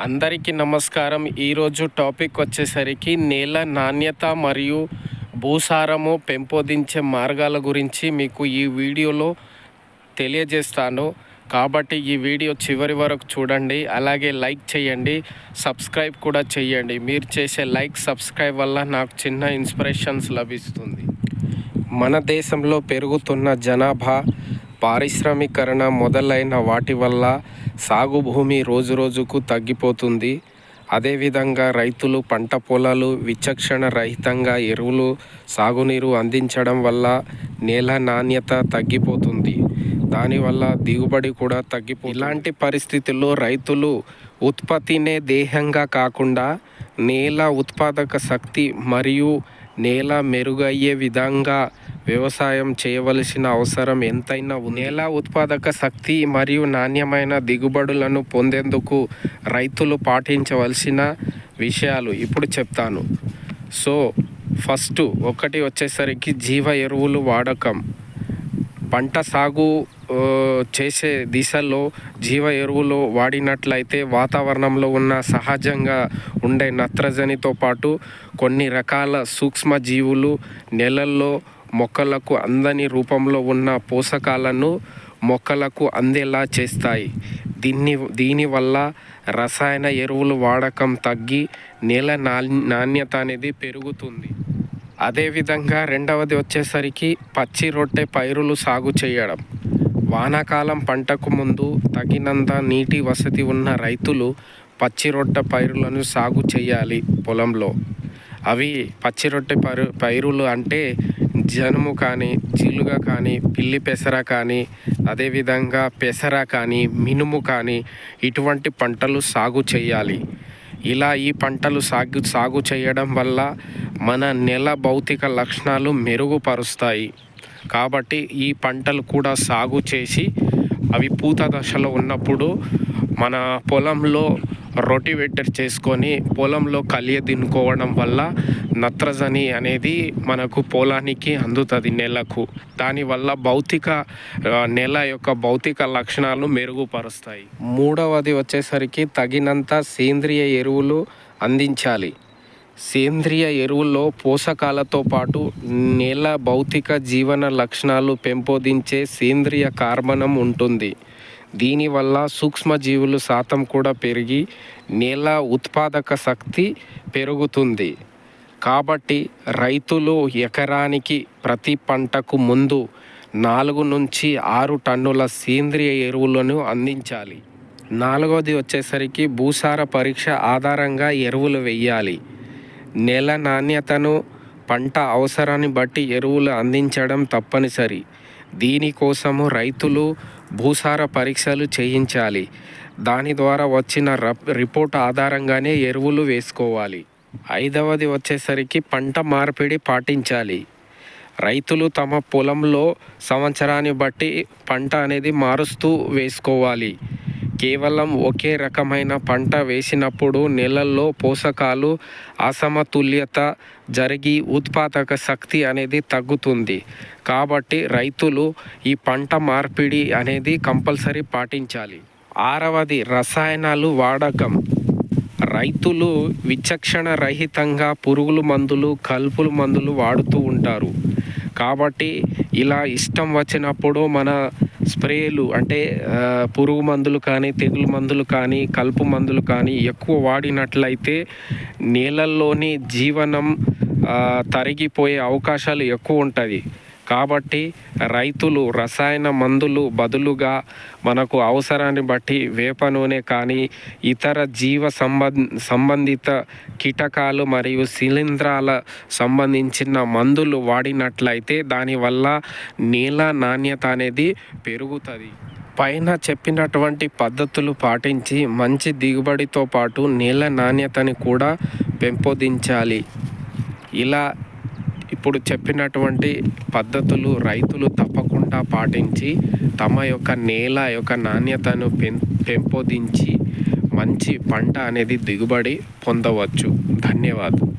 అందరికీ నమస్కారం. ఈరోజు టాపిక్ వచ్చేసరికి నేల నాణ్యత మరియు భూసారము పెంపొందించే మార్గాల గురించి మీకు ఈ వీడియోలో తెలియజేస్తాను. కాబట్టి ఈ వీడియో చివరి వరకు చూడండి. అలాగే లైక్ చేయండి. సబ్స్క్రైబ్ కూడా చేయండి. మీరు చేసే లైక్ సబ్స్క్రైబ్ వల్ల నాకు చిన్న ఇన్స్పిరేషన్స్ లభిస్తుంది. మన దేశంలో పెరుగుతున్న జనాభా పారిశ్రామీకరణ మొదలైన వాటి వల్ల సాగు భూమి రోజురోజుకు తగ్గిపోతుంది. అదేవిధంగా రైతులు పంట పొలాలు విచక్షణ రహితంగా ఎరువులు సాగునీరు అందించడం వల్ల నేల నాణ్యత తగ్గిపోతుంది. దానివల్ల దిగుబడి కూడా తగ్గిపో ఇలాంటి పరిస్థితుల్లో రైతులు ఉత్పత్తినే దేహంగా కాకుండా నేల ఉత్పాదక శక్తి మరియు నేల మెరుగయ్యే విధంగా వ్యవసాయం చేయవలసిన అవసరం ఎంతైనా ఉంది. నేల ఉత్పాదక శక్తి మరియు నాణ్యమైన దిగుబడులను పొందేందుకు రైతులు పాటించవలసిన విషయాలు ఇప్పుడు చెప్తాను. సో ఫస్ట్ ఒకటి వచ్చేసరికి జీవ ఎరువులు వాడకం. పంట సాగు చేసే దిశలో జీవ ఎరువులు వాడినట్లయితే వాతావరణంలో ఉన్న సహజంగా ఉండే నత్రజనితో పాటు కొన్ని రకాల సూక్ష్మజీవులు నెలల్లో మొక్కలకు అందని రూపంలో ఉన్న పోషకాలను మొక్కలకు అందేలా చేస్తాయి. దీన్ని దీనివల్ల రసాయన ఎరువులు వాడకం తగ్గి నేల నాణ్యత అనేది పెరుగుతుంది. అదేవిధంగా రెండవది వచ్చేసరికి పచ్చి రొట్టె పైరులు సాగు చేయడం. వానాకాలం పంటకు ముందు తగినంత నీటి వసతి ఉన్న రైతులు పచ్చి రొట్టె పైరులను సాగు చేయాలి పొలంలో. అవి పచ్చి రొట్టె పైరు పైరులు అంటే జనుము కానీ జీలుగ కానీ పిల్లి పెసర కానీ అదేవిధంగా పెసర కానీ మినుము కానీ ఇటువంటి పంటలు సాగు చేయాలి. ఇలా ఈ పంటలు సాగు సాగు చేయడం వల్ల మన నెల భౌతిక లక్షణాలు మెరుగుపరుస్తాయి. కాబట్టి ఈ పంటలు కూడా సాగు చేసి అవి పూత దశలో ఉన్నప్పుడు మన పొలంలో రొటివేటర్ చేసుకొని పొలంలో కలియ దిన్నుకోవడం వల్ల నత్రజని అనేది మనకు పొలానికి అందుతుంది నెలకు. దానివల్ల భౌతిక నెల యొక్క భౌతిక లక్షణాలు మెరుగుపరుస్తాయి. మూడవది వచ్చేసరికి తగినంత సేంద్రియ ఎరువులు అందించాలి. సేంద్రియ ఎరువుల్లో పోషకాలతో పాటు నేల భౌతిక జీవన లక్షణాలు పెంపొందించే సేంద్రియ కార్బనం ఉంటుంది. దీనివల్ల సూక్ష్మజీవులు శాతం కూడా పెరిగి నేల ఉత్పాదక శక్తి పెరుగుతుంది. కాబట్టి రైతులు ఎకరానికి ప్రతి పంటకు ముందు నాలుగు నుంచి ఆరు టన్నుల సేంద్రియ ఎరువులను అందించాలి. నాలుగవది వచ్చేసరికి భూసార పరీక్ష ఆధారంగా ఎరువులు వెయ్యాలి. నేల నాణ్యతను పంట అవసరాన్ని బట్టి ఎరువులు అందించడం తప్పనిసరి. దీనికోసము రైతులు భూసార పరీక్షలు చేయించాలి. దాని ద్వారా వచ్చిన రప్ రిపోర్ట్ ఆధారంగానే ఎరువులు వేసుకోవాలి. ఐదవది వచ్చేసరికి పంట మార్పిడి పాటించాలి. రైతులు తమ పొలంలో సంవత్సరాన్ని బట్టి పంట అనేది మారుస్తూ వేసుకోవాలి. కేవలం ఒకే రకమైన పంట వేసినప్పుడు నెలల్లో పోషకాలు అసమతుల్యత జరిగి ఉత్పాదక శక్తి అనేది తగ్గుతుంది. కాబట్టి రైతులు ఈ పంట మార్పిడి అనేది కంపల్సరీ పాటించాలి. ఆరవది రసాయనాలు వాడకం. రైతులు విచక్షణ రహితంగా పురుగుల మందులు కలుపుల మందులు వాడుతూ ఉంటారు. కాబట్టి ఇలా ఇష్టం వచ్చినప్పుడు మన స్ప్రేలు అంటే పురుగు మందులు కానీ తెగులు మందులు కానీ కలుపు మందులు కానీ ఎక్కువ వాడినట్లయితే నీళ్ళల్లోని జీవనం తరిగిపోయే అవకాశాలు ఎక్కువ ఉంటుంది. కాబట్టి రైతులు రసాయన మందులు బదులుగా మనకు అవసరాన్ని బట్టి వేప నూనె కానీ ఇతర జీవ సంబంధ సంబంధిత కీటకాలు మరియు శిలీంధ్రాల సంబంధించిన మందులు వాడినట్లయితే దానివల్ల నేల నాణ్యత అనేది పెరుగుతుంది. పైన చెప్పినటువంటి పద్ధతులు పాటించి మంచి దిగుబడితో పాటు నేల నాణ్యతని కూడా పెంపొందించాలి. ఇలా ఇప్పుడు చెప్పినటువంటి పద్ధతులు రైతులు తప్పకుండా పాటించి తమ యొక్క నేల యొక్క నాణ్యతను పెం పెంపొందించి మంచి పంట అనేది దిగుబడి పొందవచ్చు. ధన్యవాదాలు.